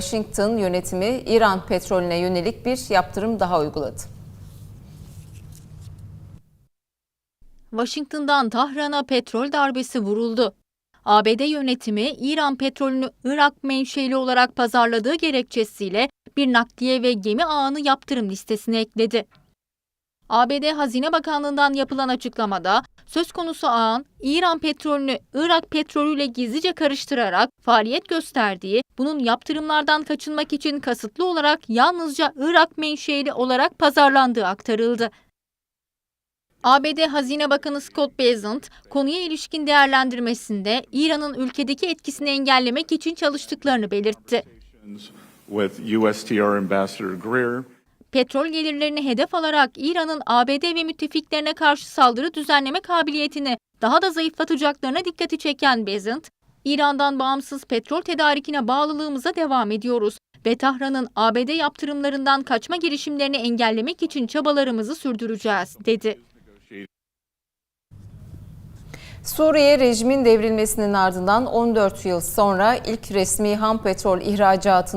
Washington yönetimi İran petrolüne yönelik bir yaptırım daha uyguladı. Washington'dan Tahran'a petrol darbesi vuruldu. ABD yönetimi İran petrolünü Irak menşeli olarak pazarladığı gerekçesiyle bir nakliye ve gemi ağını yaptırım listesine ekledi. ABD Hazine Bakanlığı'ndan yapılan açıklamada söz konusu ağın İran petrolünü Irak petrolüyle gizlice karıştırarak faaliyet gösterdiği, bunun yaptırımlardan kaçınmak için kasıtlı olarak yalnızca Irak menşeli olarak pazarlandığı aktarıldı. ABD Hazine Bakanı Scott Bessent, konuya ilişkin değerlendirmesinde İran'ın ülkedeki etkisini engellemek için çalıştıklarını belirtti. Petrol gelirlerini hedef alarak İran'ın ABD ve müttefiklerine karşı saldırı düzenleme kabiliyetini daha da zayıflatacaklarına dikkati çeken Bessent, İran'dan bağımsız petrol tedarikine bağlılığımıza devam ediyoruz ve Tahran'ın ABD yaptırımlarından kaçma girişimlerini engellemek için çabalarımızı sürdüreceğiz, dedi. Suriye rejimin devrilmesinin ardından 14 yıl sonra ilk resmi ham petrol ihracatını